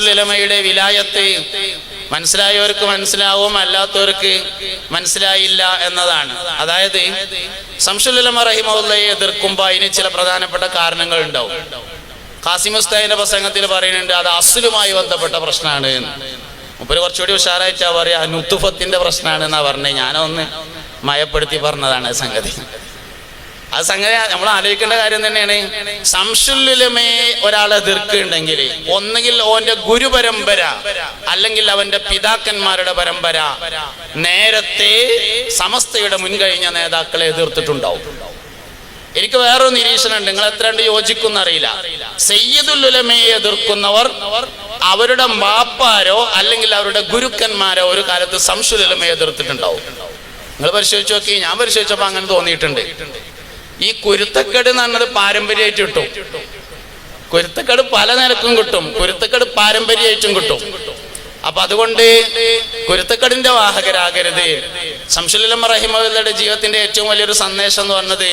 ശംസുലമയുടെ വിലായത്ത് മനസ്സിലായവർക്ക് മനസ്സിലാവും അല്ലാത്തവർക്ക് മനസ്സിലായില്ല എന്നതാണ്. അതായത് സംസുലമ റഹിമുള്ളയെ എതിർക്കുമ്പോൾ അതിന് ചില പ്രധാനപ്പെട്ട കാരണങ്ങൾ ഉണ്ടാവും. ഖാസിമുസ്താദിന്റെ പ്രസംഗത്തിൽ പറയുന്നുണ്ട് അത് അസുലുമായി ബന്ധപ്പെട്ട പ്രശ്നമാണ്. മൂപ്പര് കുറച്ചുകൂടി ഉഷാറായിട്ടാ പറയാ നുത്തുഫത്തിന്റെ പ്രശ്നമാണ് എന്നാ പറഞ്ഞത് ഞാനൊന്ന് മയപ്പെടുത്തി പറഞ്ഞതാണ് സംഗതി. അത് സംഗതി നമ്മൾ ആലോചിക്കേണ്ട കാര്യം തന്നെയാണ്. സംശുല്ലുലമയെ ഒരാളെ എതിർക്കുണ്ടെങ്കിൽ ഒന്നുകിൽ ഓന്റെ ഗുരുപരമ്പര അല്ലെങ്കിൽ അവന്റെ പിതാക്കന്മാരുടെ പരമ്പര നേരത്തെ സമസ്തയുടെ മുൻകഴിഞ്ഞ നേതാക്കളെ എതിർത്തിട്ടുണ്ടാവും. എനിക്ക് വേറൊരു നിരീക്ഷണം ഉണ്ട് നിങ്ങൾ എത്ര കണ്ട് യോജിക്കുന്ന അറിയില്ല. സയ്യിദുൽ ഉലമയെ എതിർക്കുന്നവർ അവരുടെ മാപ്പാരോ അല്ലെങ്കിൽ അവരുടെ ഗുരുക്കന്മാരോ ഒരു കാലത്ത് സംശുലുലമയെ എതിർത്തിട്ടുണ്ടാവും. നിങ്ങൾ പരിശോധിച്ച് നോക്കി. ഞാൻ പരിശോധിച്ചപ്പോൾ അങ്ങനെ തോന്നിയിട്ടുണ്ട്. ഈ കുരുത്തക്കേട് എന്ന് പറഞ്ഞത് പാരമ്പര്യമായിട്ട് കിട്ടും. കുരുത്തക്കേട് പല നിലക്കും കിട്ടും. കുരുത്തക്കേട് പാരമ്പര്യമായിട്ടും കിട്ടും. അപ്പൊ അതുകൊണ്ട് കുരുത്തക്കടിന്റെ വാഹകരാകരുത്. സംശുലം റഹിമയുടെ ജീവിതത്തിന്റെ ഏറ്റവും വലിയൊരു സന്ദേശം എന്ന് പറഞ്ഞത്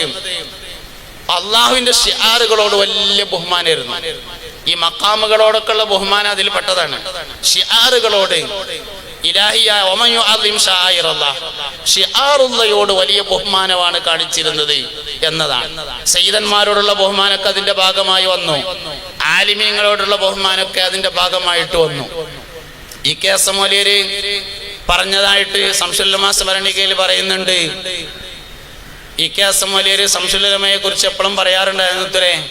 അള്ളാഹുവിന്റെ ഷിയാറുകളോട് വലിയ ബഹുമാനമായിരുന്നു. ഈ മക്കാമുകളോടൊക്കെ ഉള്ള ബഹുമാനം അതിൽ പെട്ടതാണ് ഷിയാറുകളോട് ഇലാഹിയായ ഒമയോ. ഷിആറുള്ളയോട് വലിയ ബഹുമാനമാണ് കാണിച്ചിരുന്നത് എന്നതാണ്. സയ്യിദന്മാരോടുള്ള ബഹുമാനമൊക്കെ അതിന്റെ ഭാഗമായി വന്നു. ആലിമീങ്ങളോടുള്ള ബഹുമാനമൊക്കെ അതിന്റെ ഭാഗമായിട്ട് വന്നു. ഈ കെ എസ് എം മൊലിയര് പറഞ്ഞതായിട്ട് സംശുല്ലമാ സ്മരണികയിൽ പറയുന്നുണ്ട്. ഈ കെ എസ് എം മൊലിയര് സംശുല്ലമയെ കുറിച്ച് എപ്പോഴും പറയാറുണ്ടായിരുന്നത്രേ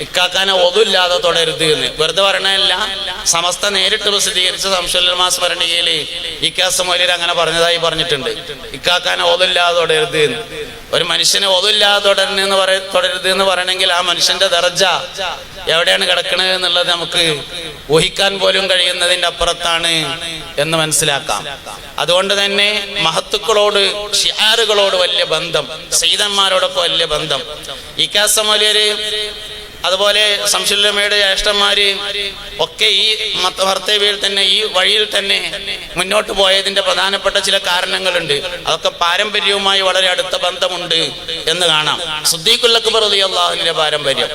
ഇക്കാക്കാനെ ഒതുല്ലാതെ തുടരുത് എന്ന്. വെറുതെ പറയണല്ല സമസ്ത നേരിട്ട് പ്രസിദ്ധീകരിച്ച സംശുല്ലമാ സ്മരണികയിൽ ഇക്കാസ് മൊലിയർ അങ്ങനെ പറഞ്ഞതായി പറഞ്ഞിട്ടുണ്ട്. ഇക്കാക്കാനെ ഒതുല്ലാതെ തുടരുത് എന്ന്. ഒരു മനുഷ്യനെ ഒതുല്ലാതെ തുടരുന്നെന്ന് പറയ തുടരുത് എന്ന് പറയണമെങ്കിൽ ആ മനുഷ്യന്റെ ദർജ എവിടെയാണ് കിടക്കുന്നത് എന്നുള്ളത് നമുക്ക് ഊഹിക്കാൻ പോലും കഴിയുന്നതിന്റെ അപ്പുറത്താണ് എന്ന് മനസ്സിലാക്കാം. അതുകൊണ്ട് തന്നെ മഹത്തുക്കളോട് ഷിയാറുകളോട് വലിയ ബന്ധം സീതന്മാരോടൊക്കെ വലിയ ബന്ധം. ഈ കാസമലിയര് അതുപോലെ സംശുല്ലമ്മയുടെ ജ്യേഷ്ഠന്മാര് ഒക്കെ ഈ ഭർത്തവ്യയിൽ തന്നെ ഈ വഴിയിൽ തന്നെ മുന്നോട്ട് പോയതിന്റെ പ്രധാനപ്പെട്ട ചില കാരണങ്ങളുണ്ട്. അതൊക്കെ പാരമ്പര്യവുമായി വളരെ അടുത്ത ബന്ധമുണ്ട് എന്ന് കാണാം. സുദ്ദീഖുല്ലക്ബർ അള്ളാഹുവിന്റെ പാരമ്പര്യം.